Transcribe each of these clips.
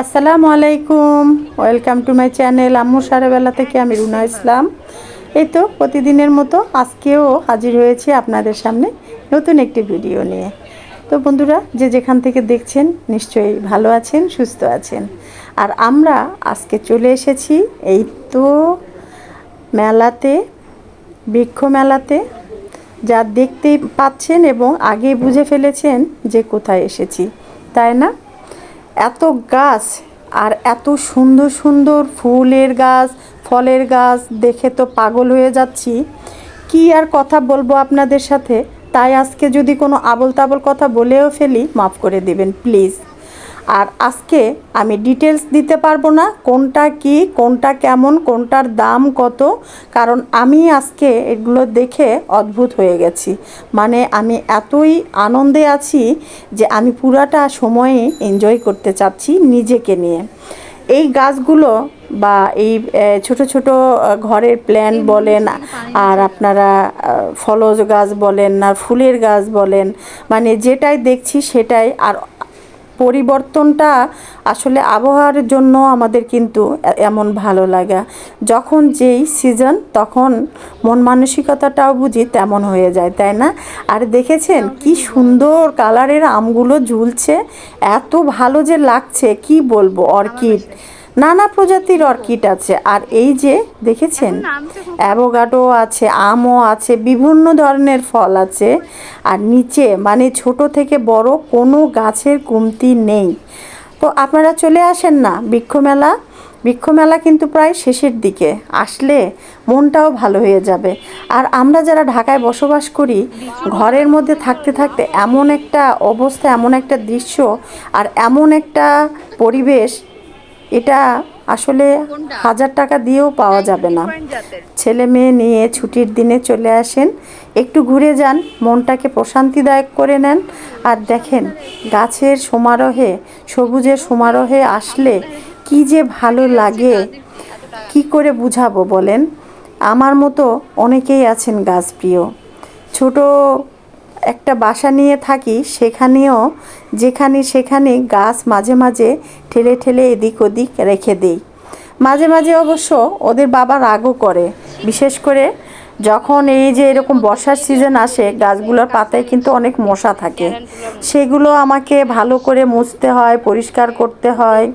আসসালামু আলাইকুম। Welcome to my channel আম্মু সারেবেলা থেকে আমি রুনা ইসলাম। এই তো প্রতিদিনের মতো আজকেও হাজির হয়েছি আপনাদের সামনে নতুন একটি ভিডিও নিয়ে। তো বন্ধুরা, যে যেখান থেকে দেখছেন নিশ্চয়ই ভালো আছেন, সুস্থ আছেন। আর আমরা আজকে চলে এসেছি এই তো মেলাতে, বৃক্ষ মেলাতে। যা দেখতেই পাচ্ছেন এবং আগেই বুঝে ফেলেছেন যে কোথায় এসেছি, তাই না? এত গাছ আর এত সুন্দর সুন্দর ফুলের গাছ, ফলের গাছ দেখে তো পাগল হয়ে যাচ্ছি। কি আর কথা বলব আপনাদের সাথে? তাই আজকে যদি কোনো আবল তাবল কথা বলেও ফেলি, মাফ করে দেবেন, প্লিজ। আর আজকে আমি ডিটেলস দিতে পারব না কোনটা কি কোনটা কেমন কোনটার দাম কত কারণ আমি আজকে এগুলো দেখে অদ্ভুত হয়ে গেছি। মানে আমি এতই আনন্দে আছি যে আমি পুরাটা সময়ে এনজয় করতে চাচ্ছি নিজেকে নিয়ে। এই গাছগুলো বা এই ছোট ছোট ঘরের প্ল্যান বলেন আর আপনারা ফলজ গাছ বলেন আর ফুলের গাছ বলেন মানে যেটাই দেখছি সেটাই। আর পরিবর্তনটা আসলে আবহাওয়ার জন্য আমাদের কিন্তু এমন ভালো লাগা। যখন যেই সিজন তখন মন মানসিকতাটাও বুঝি তেমন হয়ে যায় তাই না? আর দেখেছেন কি সুন্দর কালারের আমগুলো ঝুলছে এত ভালো যে লাগছে কি বলব? অর্কিড। নানা প্রজাতির অর্কিড আছে। আর এই যে দেখেছেন অ্যাভোগাডো আছে আমও আছে বিভিন্ন ধরনের ফল আছে। আর নিচে মানে ছোট থেকে বড় কোনো গাছের কমতি নেই। তো আপনারা চলে আসেন না বৃক্ষমেলা বৃক্ষমেলা কিন্তু প্রায় শেষের দিকে। আসলে মনটাও ভালো হয়ে যাবে। আর আমরা যারা ঢাকায় বসবাস করি ঘরের মধ্যে থাকতে থাকতে এমন একটা অবস্থা এমন একটা দৃশ্য আর এমন একটা পরিবেশ এটা আসলে হাজার টাকা দিয়েও পাওয়া যাবে না। ছেলে মেয়ে নিয়ে ছুটির দিনে চলে আসেন। একটু ঘুরে যান মনটাকে প্রশান্তিদায়ক করে নেন। আর দেখেন গাছের সমারোহে সবুজের সমারোহে আসলে কি যে ভালো লাগে। কি করে বুঝাবো বলেন? আমার মতো অনেকেই আছেন গাছ প্রিয় ছোট একটা বাসা নিয়ে থাকি, সেখানেও যেখানে সেখানে গাছ মাঝে মাঝে ঠেলে ঠেলে এদিক ওদিক রেখে দিই। মাঝে মাঝে অবশ্য ওদের বাবা রাগও করে। বিশেষ করে যখন এই যে এরকম বর্ষার সিজন আসে, গাছগুলোর পাতায় কিন্তু অনেক মশা থাকে। সেগুলো আমাকে ভালো করে মুছতে হয়, পরিষ্কার করতে হয়,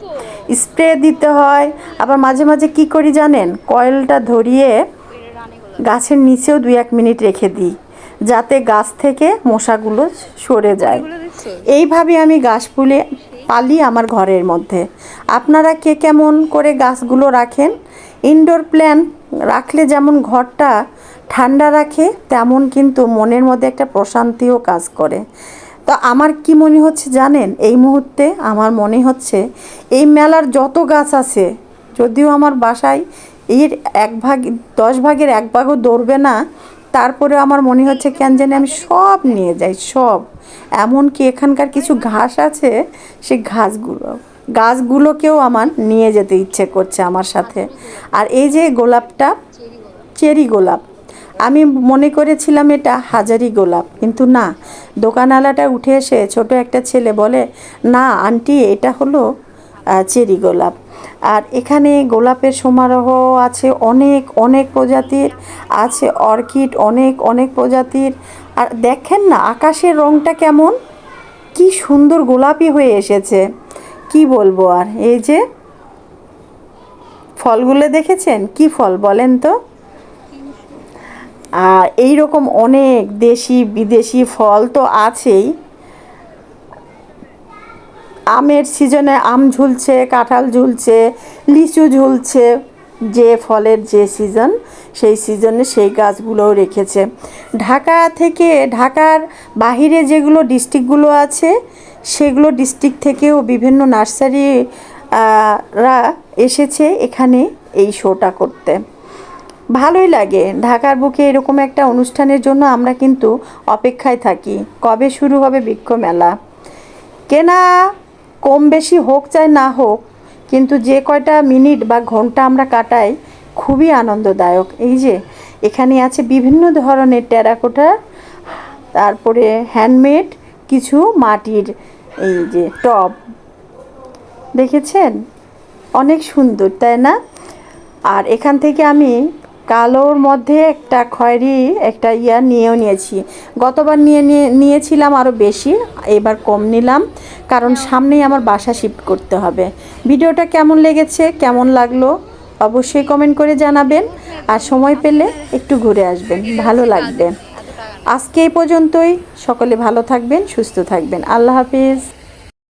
স্প্রে দিতে হয়। আবার মাঝে মাঝে কি করি জানেন? কয়েলটা ধরিয়ে গাছের নিচেও দুই এক মিনিট রেখে দিই। যাতে গাছ থেকে মশাগুলো সরে যায়। এইভাবে আমি গাছ ফুলে পালি আমার ঘরের মধ্যে। আপনারা কে কেমন করে গাছগুলো রাখেন? ইনডোর প্ল্যান্ট রাখলে যেমন ঘরটা ঠান্ডা রাখে, তেমন কিন্তু মনের মধ্যে একটা প্রশান্তিও কাজ করে। তো আমার কি মনে হচ্ছে জানেন? এই মুহূর্তে আমার মনে হচ্ছে এই মেলার যত গাছ আছে, যদিও আমার বাসায় এর এক ভাগ, দশ ভাগের এক ভাগও দৌড়বে না তারপরে আমার মনে হচ্ছে কেন জানি আমি সব নিয়ে যাই, সব। এমনকি এখানকার কিছু ঘাস আছে, সেই ঘাসগুলো। গাছগুলোকেও আমার নিয়ে যেতে ইচ্ছে করছে আমার সাথে। আর এই যে গোলাপটা, চেরি গোলাপ। আমি মনে করেছিলাম এটা হাজারি গোলাপ, কিন্তু না। দোকানওয়ালাটা উঠে এসে ছোট একটা ছেলে বলে, না, আন্টি, এটা হলো চেরি গোলাপ। আর এখানে গোলাপের সমারোহ আছে, অনেক অনেক প্রজাতির আছে, অর্কিড, অনেক অনেক প্রজাতির। আর দেখেন না, আকাশের রংটা কেমন? কি সুন্দর গোলাপি হয়ে এসেছে। কি বলব আর, এই যে ফলগুলো দেখেছেন? কি ফল বলেন তো? আর এই রকম অনেক দেশি, বিদেশি ফল তো আছেই। আমের সিজনে আম ঝুলছে, কাঁঠাল ঝুলছে, লিচু ঝুলছে। যে ফলের যে সিজন, সেই সিজনে সেই গাছগুলোও রেখেছে। ঢাকা থেকে, ঢাকার বাহিরে যেগুলো ডিস্ট্রিক্টগুলো আছে, সেগুলো ডিস্ট্রিক্ট থেকেও বিভিন্ন নার্সারি রা এসেছে এখানে এই শোটা করতে। ভালোই লাগে। ঢাকার বুকে এরকম একটা অনুষ্ঠানের জন্য আমরা কিন্তু অপেক্ষায় থাকি। কবে শুরু হবে বৃক্ষ মেলা কেনা কম বেশি হোক চাই না হোক, কিন্তু যে কয়টা মিনিট বা ঘণ্টা আমরা কাটাই খুবই আনন্দদায়ক। এই যে, এখানে আছে বিভিন্ন ধরনের টেরাকোটা, তারপরে হ্যান্ডমেড, কিছু মাটির এই যে টব। দেখেছেন? অনেক সুন্দর, তাই না? আর এখান থেকে আমি কালোর মধ্যে একটা খয়েরি, একটা ইয়া নিয়েও নিয়েছি। গতবার নিয়ে নিয়ে, নিয়েছিলাম আরও বেশি, এবার কম নিলাম, কারণ সামনেই আমার বাসা শিফট করতে হবে। ভিডিওটা কেমন লেগেছে, কেমন লাগল, অবশ্যই কমেন্ট করে জানাবেন, আর সময় পেলে একটু ঘুরে আসবেন, ভালো লাগবে। আজকে এই পর্যন্তই, সকলে ভালো থাকবেন, সুস্থ থাকবেন। আল্লাহ হাফিজ।